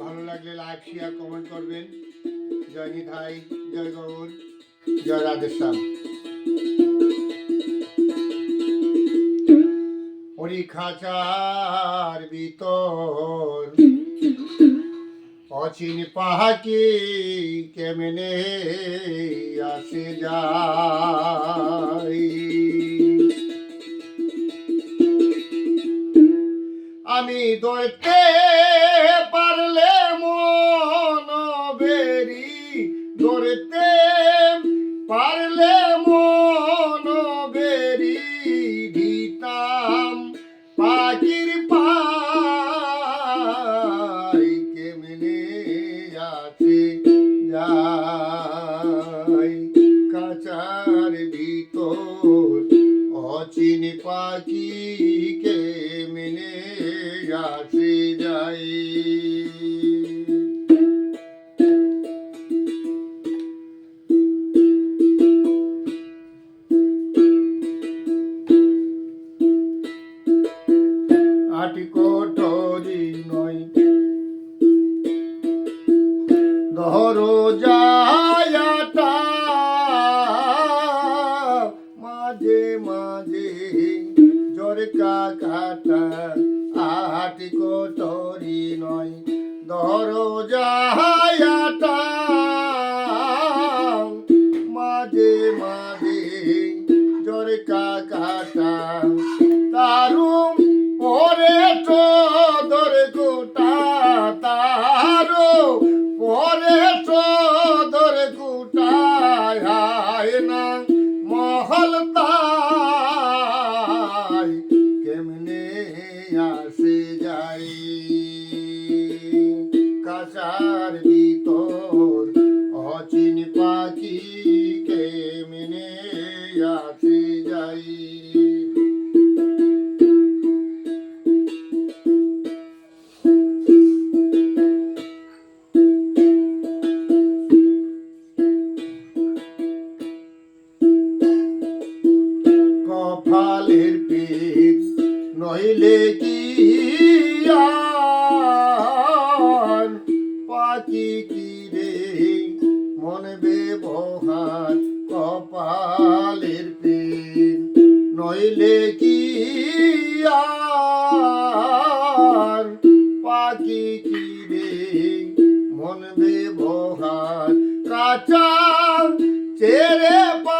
ভালো লাগলে like share comment করবেন। জয় নিধাই জয় গৌর জয় রাধেশ্যাম পরীক্ষাচার ভিতর অচিন পাহাকি কেমনে আসে যাই আমি ধরতে অচিন পাখি কেমনে আসে যাই। আটি ধরো যায়াটা মাঝে মাঝে জরকা কাটা তারুম পরে তো দর গোটা তারো পরে তো দর গোটা হায় না মহল নইলে কি পাখি কি রে মন ব্যবহার, কপালের পেট নইলে কি পাখি কি রে মন ব্যবহার। কাঁচা চেরে পাখি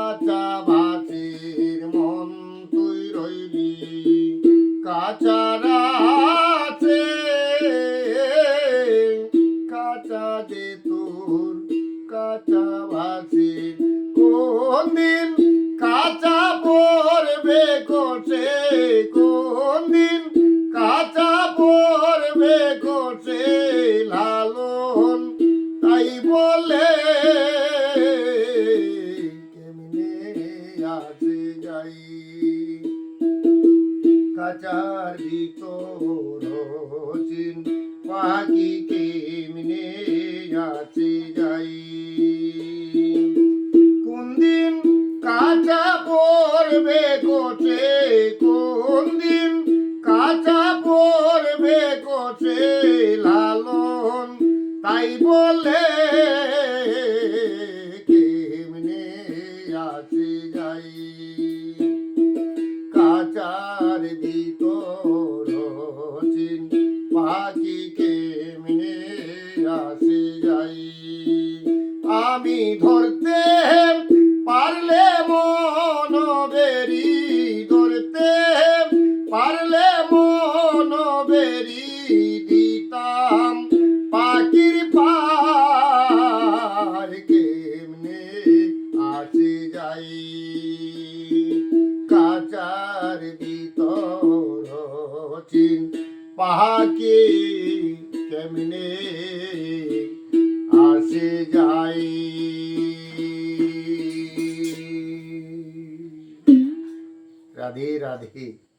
কাঁচা ভাতের মন তুই রইলি। কাঁচারা আছে কাঁচা দিন কাঁচা পড়বে কোন আসে যাই ভিতর চিন পাখি কেমনে আসে যাই কোন দিন কাঁচা পড়বে কোটে কোন দিন কাঁচা পড়বে কোটে লালন, তাই বলে আসে যাই। কাচার ভিতর চিন পাখি কেমনে আসে যাই। আমি ধরতে যাই। কাচার ভিতর চিন পাহাকে কেমনে আসে যাই। রাধে রাধে।